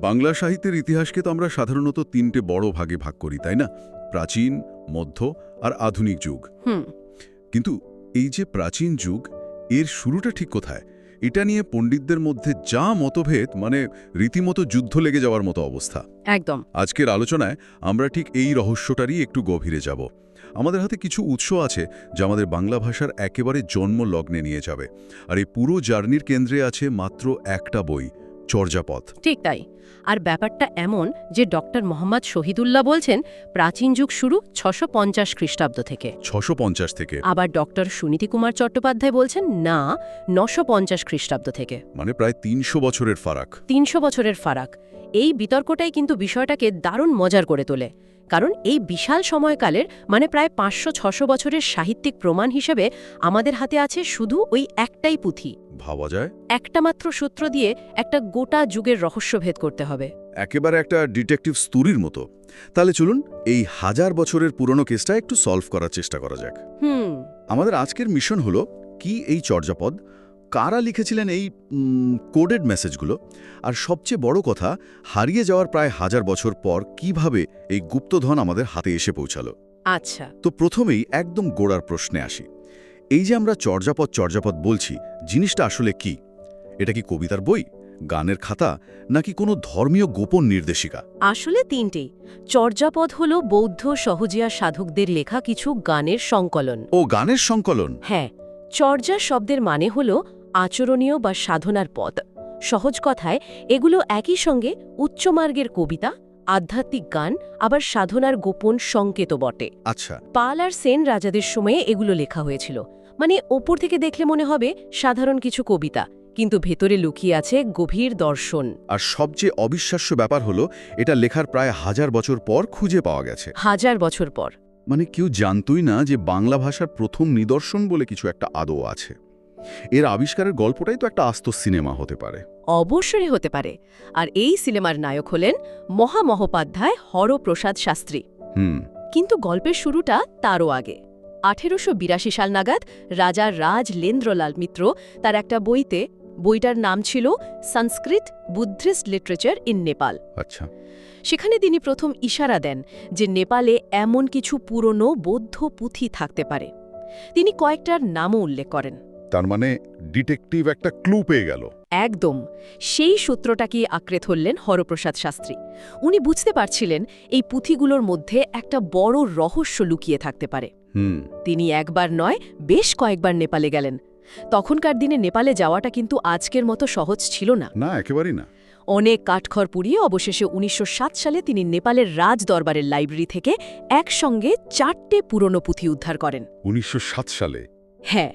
বাংলা সাহিত্যের ইতিহাসকে তো আমরা সাধারণত তিনটে বড় ভাগে ভাগ করি তাই না? প্রাচীন মধ্য আর আধুনিক যুগ। কিন্তু এই যে প্রাচীন যুগ এর শুরুটা ঠিক কোথায়? এটা নিয়ে পণ্ডিতদের মধ্যে যা মতভেদ মানে রীতিমতো যুদ্ধ লেগে যাওয়ার মতো অবস্থা। একদম। আজকের আলোচনায় আমরা ঠিক এই রহস্যটারই একটু গভীরে যাব। আমাদের হাতে কিছু উৎস আছে যা আমাদের বাংলা ভাষার একেবারে জন্ম লগ্নে নিয়ে যাবে। আর এই পুরো জার্নির কেন্দ্রে আছে মাত্র একটা বই চর্যাপদ। ঠিক তাই। আর ব্যাপারটা এমন যে ডক্টর মোহাম্মদ শহীদুল্লাহ বলছেন প্রাচীন যুগ শুরু ছশো পঞ্চাশ খ্রিস্টাব্দ থেকে। ছশো পঞ্চাশ থেকে। আবার ডক্টর সুনীতি কুমার চট্টোপাধ্যায় বলছেন না নশো পঞ্চাশ খ্রিস্টাব্দ থেকে। মানে প্রায় তিনশো বছরের ফারাক। তিনশো বছরের ফারাক। এই বিতর্কটাই কিন্তু বিষয়টাকে দারুণ মজার করে তোলে। কারণ এই বিশাল সময়কালের মানে প্রায় পাঁচশো ছশো বছরের সাহিত্যিক প্রমাণ হিসেবে আমাদের হাতে আছে শুধু ওই একটাই পুঁথি। ভাবা যায়? একটা মাত্র সূত্র দিয়ে একটা গোটা যুগের রহস্য ভেদ করতে হবে। একেবারে একটা ডিটেকটিভ স্তুরির মতো। তাহলে চলুন এই হাজার বছরের পুরনো কেসটা একটু সলভ করার চেষ্টা করা যাক। হুম। আমাদের আজকের মিশন হলো কি এই চর্যাপদ? কারা লিখেছিলেন এই কোডেড মেসেজগুলো? আর সবচেয়ে বড় কথা হারিয়ে যাওয়ার প্রায় হাজার বছর পর কীভাবে এই গুপ্তধন আমাদের হাতে এসে পৌঁছালো? আচ্ছা। তো প্রথমেই একদম গোড়ার প্রশ্নে আসি। এই যে আমরা চর্যাপদ চর্যাপদ বলছি জিনিসটা আসলে কি? এটা কি কবিতার বই গানের খাতা নাকি কোনো ধর্মীয় গোপন নির্দেশিকা? আসলে তিনটেই চর্যাপদ হল বৌদ্ধ সহজিয়া সাধকদের লেখা কিছু গানের সংকলন। ও গানের সংকলন? হ্যাঁ। চর্যা শব্দের মানে হল আচরণীয় বা সাধনার পথ। সহজ কথায় এগুলো একই সঙ্গে উচ্চমার্গের কবিতা আধ্যাত্মিক গান আবার সাধনার গোপন সংকেত বটে। আচ্ছা। পাল আর সেন রাজাদের সময়ে এগুলো লেখা হয়েছিল। মানে ওপর থেকে দেখলে মনে হবে সাধারণ কিছু কবিতা কিন্তু ভেতরে লুকিয়ে আছে গভীর দর্শন। আর সবচেয়ে অবিশ্বাস্য ব্যাপার হলো এটা লেখার প্রায় হাজার বছর পর খুঁজে পাওয়া গেছে। হাজার বছর পর। মানে কেউ জানতই না যে বাংলা ভাষার প্রথম নিদর্শন বলে কিছু একটা আদৌ আছে। এর আবিষ্কারের গল্পটাই তো একটা আস্ত সিনেমা হতে পারে। অবশ্যই হতে পারে। আর এই সিনেমার নায়ক হলেন মহামহোপাধ্যায় হরপ্রসাদ শাস্ত্রী। হুম। কিন্তু গল্পের শুরুটা তারও আগে। আঠেরোশো বিরাশি সাল নাগাদ রাজা রাজ লেন্দ্রলাল মিত্র তার একটা বইতে বইটার নাম ছিল Sanskrit Buddhist literature in Nepal. আচ্ছা। সেখানে তিনি প্রথম ইশারা দেন যে নেপালে এমন কিছু পুরনো বৌদ্ধ পুঁথি থাকতে পারে। তিনি কয়েকটার নামও উল্লেখ করেন। তার মানে ডিটেকটিভ একটা ক্লু পেয়ে গেল। একদম। সেই সূত্রটাকে আঁকড়ে ধরলেন হরপ্রসাদ শাস্ত্রী। উনি বুঝতে পারছিলেন এই পুঁথিগুলোর মধ্যে একটা বড় রহস্য লুকিয়ে থাকতে পারে। তিনি একবার নয় বেশ কয়েকবার নেপালে গেলেন। তখনকার দিনে নেপালে যাওয়াটা কিন্তু আজকের মতো সহজ ছিল না। না একেবারেই না। অনেক কাঠখড় পুড়িয়ে অবশেষে উনিশশো সাত সালে তিনি নেপালের রাজ দরবারের লাইব্রেরি থেকে একসঙ্গে চারটে পুরনো পুঁথি উদ্ধার করেন। উনিশশো সাত সালে? হ্যাঁ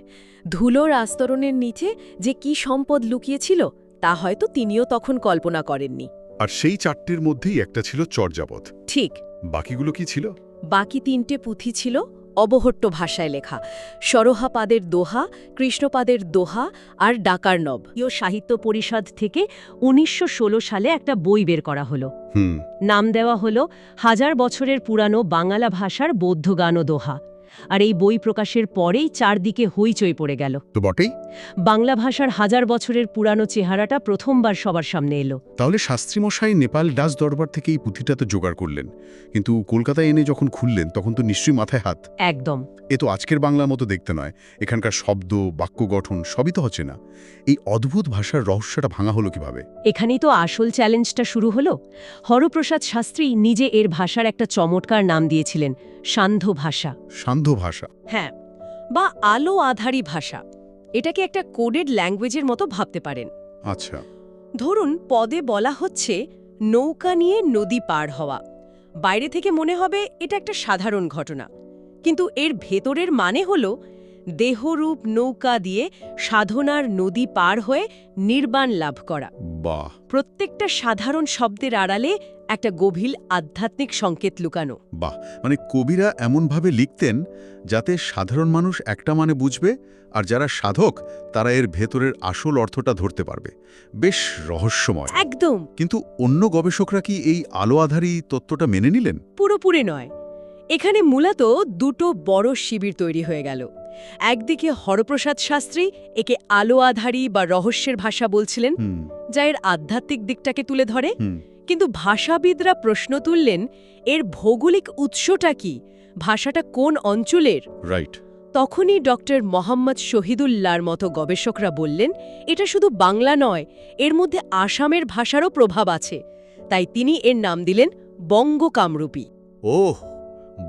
ধুলোর আস্তরণের নিচে যে কি সম্পদ লুকিয়েছিল তা হয়তো তিনিও তখন কল্পনা করেননি। আর সেই চারটির মধ্যেই একটা ছিল চর্যাপদ ঠিক। বাকিগুলো কি ছিল? বাকি তিনটে পুঁথি ছিল অবহট্ট ভাষায় লেখা। সরোহাপাদের দোহা কৃষ্ণপাদের দোহা আর ডাকার নব। ইও সাহিত্য পরিষদ থেকে উনিশশো ষোলো সালে একটা বই বের করা হলো। হুম। নাম দেওয়া হলো হাজার বছরের পুরানো বাংলা ভাষার বৌদ্ধ গান ও দোহা। আর এই বই প্রকাশের পরেই চারদিকে হইচই পড়ে গেল। তো বটেই। বাংলা ভাষার হাজার বছরের পুরানো চেহারাটা প্রথমবার সবার সামনে এলো। তাহলে শাস্ত্রীমশাই নেপাল ডাচ দরবার থেকে এই পুঁথিটা তো জোগাড় করলেন। কিন্তু কলকাতায় এনে যখন খুললেন তখন তো নিশ্চয়ই মাথায় হাত। একদম। এ তো আজকের বাংলার মতো দেখতে নয়। এখানকার শব্দ বাক্য গঠন সবই তো হচ্ছে না। এই অদ্ভুত ভাষার রহস্যটা ভাঙা হলো কীভাবে? এখানেই তো আসল চ্যালেঞ্জটা শুরু হলো। হরপ্রসাদ শাস্ত্রী নিজে এর ভাষার একটা চমৎকার নাম দিয়েছিলেন সান্ধ্য ভাষা। সান্ধ্য ভাষা। হ্যাঁ বা আলো আধারী ভাষা। এটাকে একটা কোডেড ল্যাঙ্গুয়েজের মতো ভাবতে পারেন। আচ্ছা। ধরুন পদে বলা হচ্ছে নৌকা নিয়ে নদী পার হওয়া। বাইরে থেকে মনে হবে এটা একটা সাধারণ ঘটনা। কিন্তু এর ভেতরের মানে হল দেহরূপ নৌকা দিয়ে সাধনার নদী পার হয়ে নির্বাণ লাভ করা। বাহ! প্রত্যেকটা সাধারণ শব্দের আড়ালে একটা গভীর আধ্যাত্মিক সংকেত লুকানো। বাহ মানে কবিরা এমনভাবে লিখতেন যাতে সাধারণ মানুষ একটা মানে বুঝবে আর যারা সাধক তারা এর ভেতরের আসল অর্থটা ধরতে পারবে। বেশ রহস্যময়। একদম। কিন্তু অন্য গবেষকরা কি এই আলো আধারী তত্ত্বটা মেনে নিলেন? পুরোপুরি নয়। এখানে মূলত দুটো বড় শিবির তৈরি হয়ে গেল। একদিকে হরপ্রসাদ শাস্ত্রী একে আলো আধারী বা রহস্যের ভাষা বলছিলেন যা এর আধ্যাত্মিক দিকটাকে তুলে ধরে। কিন্তু ভাষাবিদরা প্রশ্ন তুললেন এর ভৌগোলিক উৎসটা কি? ভাষাটা কোন অঞ্চলের? রাইট। তখনই ডক্টর মোহাম্মদ শহীদুল্লাহর মতো গবেষকরা বললেন এটা শুধু বাংলা নয় এর মধ্যে আসামের ভাষারও প্রভাব আছে। তাই তিনি এর নাম দিলেন বঙ্গ কামরূপী ওহ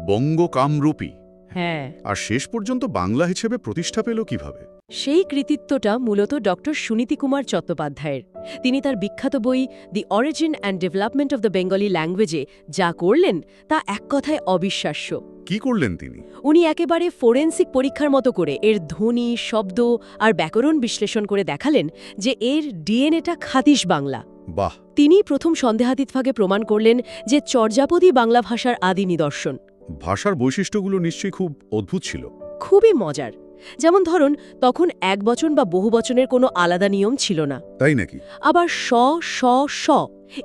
বঙ্গ কামরূপী হ্যাঁ। আর শেষ পর্যন্ত বাংলা হিসেবে প্রতিষ্ঠা পেল কীভাবে? সেই কৃতিত্বটা মূলত ডক্টর সুনীতি কুমার চট্টোপাধ্যায়ের। তিনি তার বিখ্যাত বই the origin and development of the Bengali ল্যাঙ্গুয়েজে যা করলেন তা এক কথায় অবিশ্বাস্য। কি করলেন তিনি? উনি একেবারে ফোরেন্সিক পরীক্ষার মতো করে এর ধ্বনি শব্দ আর ব্যাকরণ বিশ্লেষণ করে দেখালেন যে এর ডিএনএটা খাদিশ বাংলা। বাহ! তিনি প্রথম সন্দেহাতীতভাবে প্রমাণ করলেন যে চর্যাপদী বাংলা ভাষার আদি নিদর্শন। ভাষার বৈশিষ্ট্যগুলো নিশ্চয়ই খুব অদ্ভুত ছিল। খুবই মজার। যেমন ধরুন তখন এক বচন বা বহু বচনের কোনো আলাদা নিয়ম ছিল না। তাই নাকি? আবার স স স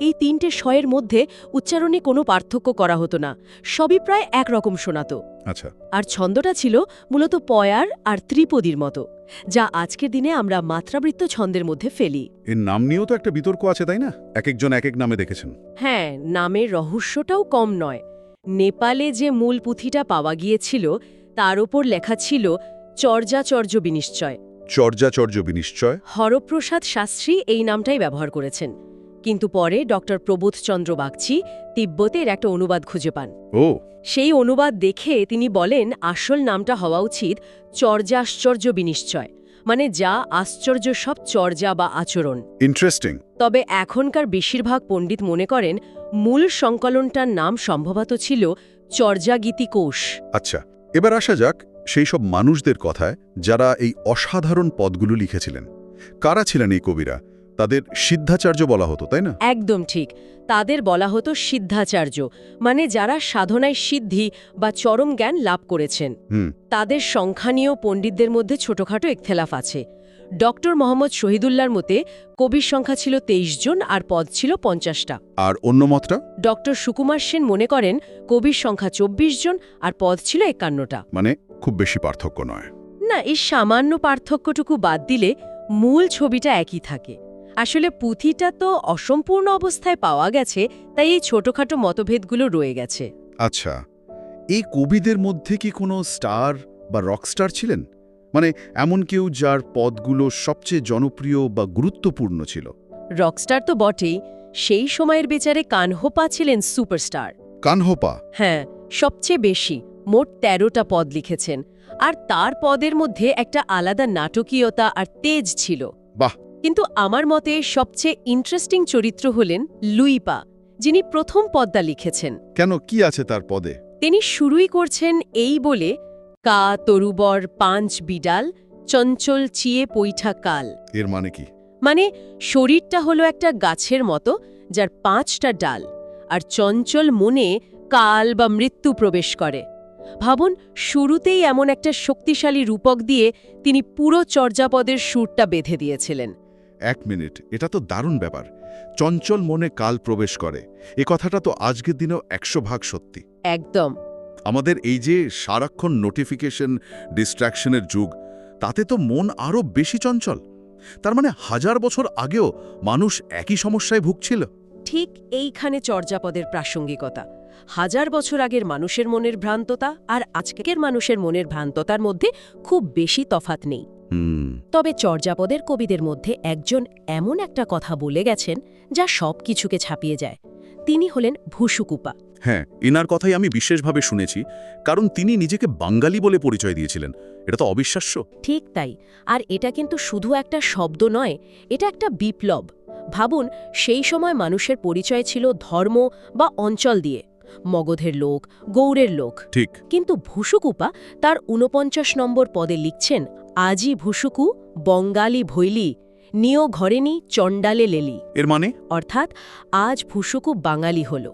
এই তিনটে শয়ের মধ্যে উচ্চারণে কোনো পার্থক্য করা হতো না। সবই প্রায় একরকম শোনাতো। আচ্ছা। আর ছন্দটা ছিল মূলত পয়ার আর ত্রিপদীর মতো যা আজকের দিনে আমরা মাত্রাবৃত্ত ছন্দের মধ্যে ফেলি। এর নাম নিয়েও তো একটা বিতর্ক আছে তাই না? এক একজন এক এক নামে দেখেছেন। হ্যাঁ নামের রহস্যটাও কম নয়। নেপালে যে মূল পুঁথিটা পাওয়া গিয়েছিল তার ওপর লেখা ছিল চর্যাচর্য বিনিশ্চয়। চর্যাচর্য বিনিশ্চয়। হরপ্রসাদ শাস্ত্রী এই নামটাই ব্যবহার করেছেন। কিন্তু পরে ডক্টর প্রবোধচন্দ্র বাগচি তিব্বতের একটা অনুবাদ খুঁজে পান। ও। সেই অনুবাদ দেখে তিনি বলেন আসল নামটা হওয়া উচিত চর্যাশ্চর্য বিনিশ্চয় মানে যা আশ্চর্য সব চর্যা বা আচরণ। ইন্টারেস্টিং তবে এখনকার বেশিরভাগ পণ্ডিত মনে করেন মূল সংকলনটার নাম সম্ভবত ছিল চর্যাগীতি কোষ আচ্ছা এবার আসা যাক সেই সব মানুষদের কথায় যারা এই অসাধারণ পদগুলো লিখেছিলেন। কারা ছিলেন এই কবিরা? তাদের সিদ্ধাচার্য বলা হতো তাই না? একদম ঠিক। তাদের বলা হতো সিদ্ধাচার্য মানে যারা সাধনায় সিদ্ধি বা চরম জ্ঞান লাভ করেছেন। তাদের সংখ্যানীয় পণ্ডিতদের মধ্যে ছোটখাটো একথেলাফ আছে। ডক্টর মোহাম্মদ শহীদুল্লাহর মতে কবির সংখ্যা ছিল তেইশ জন আর পদ ছিল পঞ্চাশটা। আর অন্য মতটা? ডক্টর সুকুমার সেন মনে করেন কবির সংখ্যা চব্বিশ জন আর পদ ছিল একান্নটা। মানে খুব বেশি পার্থক্য নয়। না এই সামান্য পার্থক্যটুকু বাদ দিলে মূল ছবিটা একই থাকে। আসলে পুঁথিটা তো অসম্পূর্ণ অবস্থায় পাওয়া গেছে তাই এই ছোটখাটো মতভেদগুলো রয়ে গেছে। আচ্ছা এই কবিদের মধ্যে কি কোনো স্টার বা রকস্টার ছিলেন? মানে এমন কেউ যার পদগুলো সবচেয়ে জনপ্রিয় বা গুরুত্বপূর্ণ ছিল। রকস্টার তো বটেই সেই সময়ের বেচারে কানহোপা ছিলেন সুপারস্টার। কানহোপা? হ্যাঁ সবচেয়ে বেশি মোট তেরোটা পদ লিখেছেন। আর তার পদের মধ্যে একটা আলাদা নাটকীয়তা আর তেজ ছিল। বাহ! কিন্তু আমার মতে সবচেয়ে ইন্টারেস্টিং চরিত্র হলেন লুইপা যিনি প্রথম পদ্মা লিখেছেন। কেন কি আছে তার পদে? তিনি শুরুই করছেন এই বলে কা তরুবর পাঁচ বিডাল চঞ্চল চিয়ে পৈঠা কাল। এর মানে কি? মানে শরীরটা হলো একটা গাছের মতো যার পাঁচটা ডাল আর চঞ্চল মনে কাল বা মৃত্যু প্রবেশ করে। ভাবুন শুরুতেই এমন একটা শক্তিশালী রূপক দিয়ে তিনি পুরো চর্যাপদের সুরটা বেঁধে দিয়েছিলেন। এক মিনিট এটা তো দারুণ ব্যাপার। চঞ্চল মনে কাল প্রবেশ করে। এ কথাটা তো আজকের দিনেও একশো ভাগ সত্যি। একদম। আমাদের এই যে সারাক্ষণ নোটিফিকেশন ডিস্ট্র্যাকশনের যুগ তাতে তো মন আরও বেশি চঞ্চল। তার মানে হাজার বছর আগেও মানুষ একই সমস্যায় ভুগছিল। ঠিক এইখানে চর্যাপদের প্রাসঙ্গিকতা। হাজার বছর আগের মানুষের মনের ভ্রান্ততা আর আজকের মানুষের মনের ভ্রান্ততার মধ্যে খুব বেশি তফাত নেই। তবে চর্যাপদের কবিদের মধ্যে একজন এমন একটা কথা বলে গেছেন যা সব কিছুকে ছাপিয়ে যায়। তিনি হলেন ভুসুকুপা। হ্যাঁ এনার কথাই আমি বিশেষভাবে শুনেছি কারণ তিনি নিজেকে বাঙালি বলে পরিচয় দিয়েছিলেন। এটা তো অবিশ্বাস্য। ঠিক তাই। আর এটা কিন্তু শুধু একটা শব্দ নয় এটা একটা বিপ্লব। ভাবুন সেই সময় মানুষের পরিচয় ছিল ধর্ম বা অঞ্চল দিয়ে মগধের লোক গৌড়ের লোক। ঠিক। কিন্তু ভুসুকুপা তার ঊনপঞ্চাশ নম্বর পদে লিখছেন আজই ভুসুকু বঙ্গালী ভৈলি নিয় ঘরেনি চণ্ডালে লেলি। এর মানে? অর্থাৎ আজ ভুসুকু বাঙালি হল।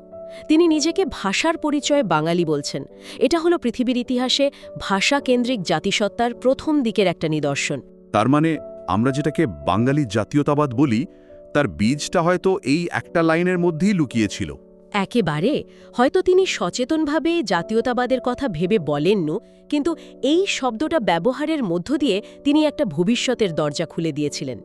তিনি নিজেকে ভাষার পরিচয় বাঙালি বলছেন। এটা হলো পৃথিবীর ইতিহাসে ভাষা কেন্দ্রিক জাতিসত্তার প্রথম দিকের একটা নিদর্শন। তার মানে আমরা যেটাকে বাঙালি জাতীয়তাবাদ বলি, তার বীজটা হয়তো এই একটা লাইনের মধ্যেই লুকিয়েছিল। একেবারে? হয়তো তিনি সচেতনভাবে জাতীয়তাবাদের কথা ভেবে বলেননু কিন্তু এই শব্দটা ব্যবহারের মধ্য দিয়ে তিনি একটা ভবিষ্যতের দরজা খুলে দিয়েছিলেন।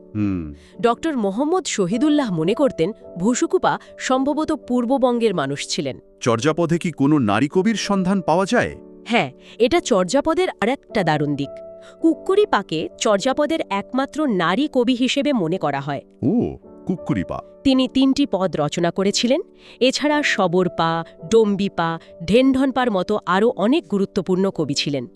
ডক্টর মোহাম্মদ শহীদুল্লাহ মনে করতেন ভুসুকুপা সম্ভবত পূর্ববঙ্গের মানুষ ছিলেন। চর্যাপদে কি কোনো নারী কবির সন্ধান পাওয়া যায়? হ্যাঁ এটা চর্যাপদের আরেকটা দারুণ দিক। কুক্কুরি পাকে চর্যাপদের একমাত্র নারী কবি হিসেবে মনে করা হয়। ও কুক্কুরিপা। তিনি তিনটি পদ রচনা করেছিলেন। এছাড়া সবরপা ডম্বিপা ঢেনঢনপার মতো আরও অনেক গুরুত্বপূর্ণ কবি ছিলেন।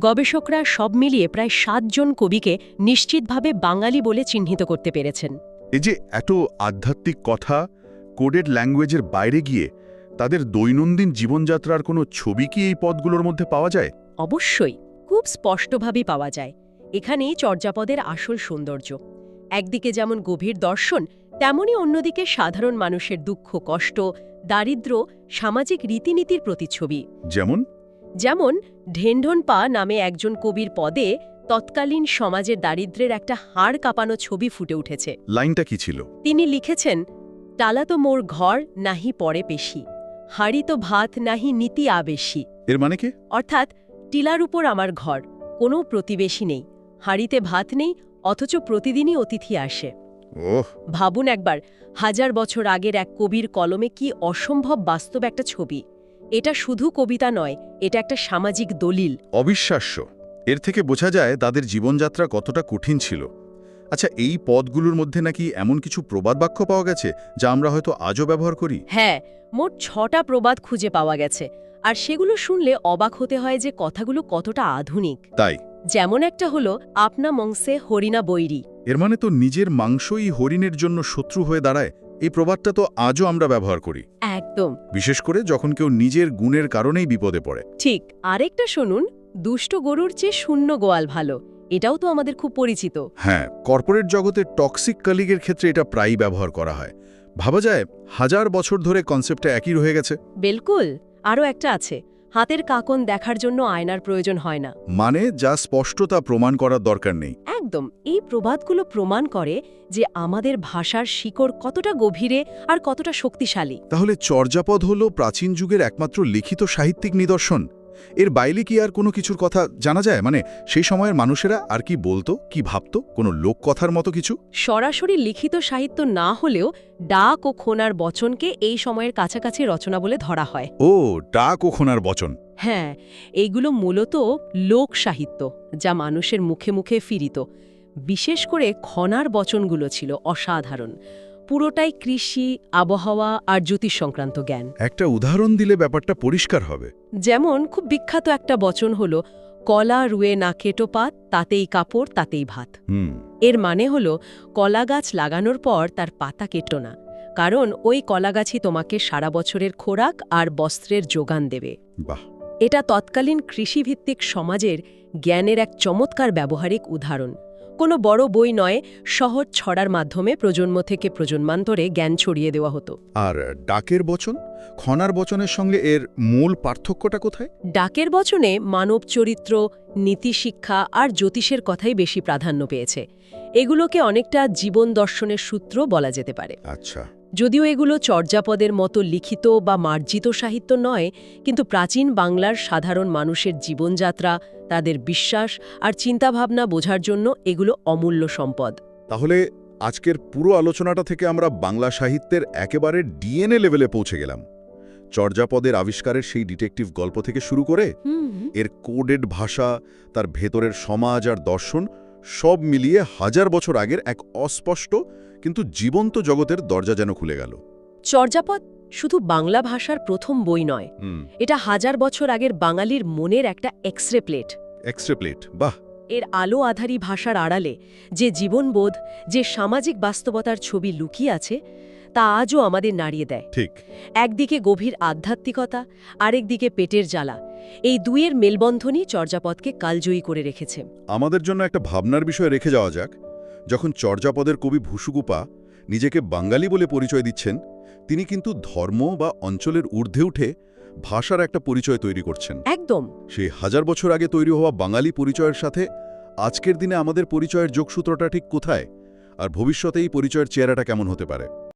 গবেষকরা সব মিলিয়ে প্রায় সাতজন কবিকে নিশ্চিতভাবে বাঙালি বলে চিহ্নিত করতে পেরেছেন। এই যে এত আধ্যাত্মিক কথা কোডেড ল্যাঙ্গুয়েজের বাইরে গিয়ে তাদের দৈনন্দিন জীবনযাত্রার কোনো ছবি কি এই পদগুলোর মধ্যে পাওয়া যায়? অবশ্যই খুব স্পষ্টভাবেই পাওয়া যায়। এখানেই চর্যাপদের আসল সৌন্দর্য। একদিকে যেমন গভীর দর্শন তেমনি অন্যদিকে সাধারণ মানুষের দুঃখ কষ্ট দারিদ্র্য সামাজিক রীতিনীতির প্রতিচ্ছবি। যেমন? যেমন ঢেনঢনপা নামে একজন কবির পদে তৎকালীন সমাজের দারিদ্র্যের একটা হাড় কাঁপানো ছবি ফুটে উঠেছে। লাইনটা কি ছিল? তিনি লিখেছেন টালা তো মোর ঘর নাহি পরে পেশি। হাড়ি তো ভাত নাহি নীতি আবেশি। এর মানে কি? অর্থাৎ টিলার উপর আমার ঘর কোনো প্রতিবেশী নেই। হাঁড়িতে ভাত নেই অথচ প্রতিদিনই অতিথি আসে। ভাবুন একবার হাজার বছর আগের এক কবির কলমে কি অসম্ভব বাস্তব একটা ছবি? এটা শুধু কবিতা নয় এটা একটা সামাজিক দলিল। অবিশ্বাস্য। এর থেকে বোঝা যায় তাদের জীবনযাত্রা কতটা কঠিন ছিল। আচ্ছা এই পদগুলোর মধ্যে নাকি এমন কিছু প্রবাদ বাক্য পাওয়া গেছে যা আমরা হয়তো আজও ব্যবহার করি? হ্যাঁ মোট ছটা প্রবাদ খুঁজে পাওয়া গেছে আর সেগুলো শুনলে অবাক হতে হয় যে কথাগুলো কতটা আধুনিক। তাই। যেমন একটা হলো আপনা মংসে হরিণা বৈরি। এর মানে তো নিজের মাংসই হরিণের জন্য শত্রু হয়ে দাঁড়ায় এই প্রবাদটা তো আজও আমরা ব্যবহার করি। একদম। বিশেষ করে যখন কেউ নিজের গুণের কারণেই বিপদে পড়ে। ঠিক আরেকটা শুনুন দুষ্ট গরুর চেয়ে শূন্য গোয়াল ভালো এটাও তো আমাদের খুব পরিচিত। হ্যাঁ কর্পোরেট জগতে টক্সিক কালিগের ক্ষেত্রে এটা প্রায়ই ব্যবহার করা হয়। ভাবা যায় হাজার বছর ধরে কনসেপ্টটা একই রয়ে গেছে। বিলকুল আরও একটা আছে। হাতের কাকন দেখার জন্য আয়নার প্রয়োজন হয় না। মানে যা স্পষ্টতা প্রমাণ করার দরকার নেই। একদম এই প্রবাদগুলো প্রমাণ করে যে আমাদের ভাষার শিকড় কতটা গভীরে আর কতটা শক্তিশালী। তাহলে চর্যাপদ হল প্রাচীন যুগের একমাত্র লিখিত সাহিত্যিক নিদর্শন। এর বাইরে কি আর কোনো কিছুর কথা জানা যায়? মানে সেই সময়ের মানুষেরা আর কি বলতো কি ভাবতো? কোনো লোককথার মতো কিছু? সরাসরি লিখিত সাহিত্য না হলেও ডাক ও খোনার বচনকে এই সময়ের কাছাকাছি রচনা বলে ধরা হয়। ও ডাক ও খোনার বচন। হ্যাঁ এইগুলো মূলত লোক সাহিত্য যা মানুষের মুখে মুখে ফিরিত। বিশেষ করে খনার বচনগুলো ছিল অসাধারণ। পুরোটাই কৃষি আবহাওয়া আর জ্যোতিষ সংক্রান্ত জ্ঞান। একটা উদাহরণ দিলে ব্যাপারটা পরিষ্কার হবে। যেমন খুব বিখ্যাত একটা বচন হল কলা রুয়ে না কেটো পাত তাতেই কাপড় তাতেই ভাত। এর মানে হল কলা গাছ লাগানোর পর তার পাতা কেটো না কারণ ওই কলা গাছই তোমাকে সারা বছরের খোরাক আর বস্ত্রের যোগান দেবে। এটা তৎকালীন কৃষিভিত্তিক সমাজের জ্ঞানের এক চমৎকার ব্যবহারিক উদাহরণ। কোনো বড় বই নয় সহজ ছড়ার মাধ্যমে প্রজন্ম থেকে প্রজন্মান্তরে জ্ঞান ছড়িয়ে দেওয়া হতো। আর ডাকের বচন? খনার বচনের সঙ্গে এর মূল পার্থক্যটা কোথায়? ডাকের বচনে মানব চরিত্র নীতিশিক্ষা আর জ্যোতিষের কথাই বেশি প্রাধান্য পেয়েছে। এগুলোকে অনেকটা জীবন দর্শনের সূত্র বলা যেতে পারে। আচ্ছা। যদিও এগুলো চর্যাপদের মতো লিখিত বা মার্জিত সাহিত্য নয় কিন্তু প্রাচীন বাংলার সাধারণ মানুষের জীবনযাত্রা তাদের বিশ্বাস আর চিন্তাভাবনা বোঝার জন্য এগুলো অমূল্য সম্পদ। তাহলে আজকের পুরো আলোচনাটা থেকে আমরা বাংলা সাহিত্যের একেবারে ডিএনএ লেভেলে পৌঁছে গেলাম। চর্যাপদের আবিষ্কারের সেই ডিটেকটিভ গল্প থেকে শুরু করে এর কোডেড ভাষা তার ভেতরের সমাজ আর দর্শন সব মিলিয়ে হাজার বছর আগের এক অস্পষ্ট কিন্তু জীবন্ত জগতের দরজা যেন খুলে গেল। চর্যাপদ শুধু বাংলা ভাষার প্রথম বই নয়। এটা হাজার বছর আগের বাঙালির মনের একটা এক্সরে প্লেট এক্সরে প্লেট বাহ! এর আলো আধারী ভাষার আড়ালে যে জীবনবোধ যে সামাজিক বাস্তবতার ছবি লুকিয়ে আছে তা আজও আমাদের নাড়িয়ে দেয়। ঠিক। একদিকে গভীর আধ্যাত্মিকতা আরেকদিকে পেটের জ্বালা। এই দুইয়ের মেলবন্ধনই চর্যাপদকে কালজয়ী করে রেখেছে। আমাদের জন্য একটা ভাবনার বিষয় রেখে যাওয়া যাক। যখন চর্যাপদের কবি ভুসুগুপা নিজেকে বাঙালি বলে পরিচয় দিচ্ছেন তিনি কিন্তু ধর্ম বা অঞ্চলের ঊর্ধ্বে উঠে ভাষার একটা পরিচয় তৈরি করছেন। একদম। সেই হাজার বছর আগে তৈরি হওয়া বাঙালি পরিচয়ের সাথে আজকের দিনে আমাদের পরিচয়ের যোগসূত্রটা ঠিক কোথায়? আর ভবিষ্যতে এই পরিচয়ের চেহারাটা কেমন হতে পারে?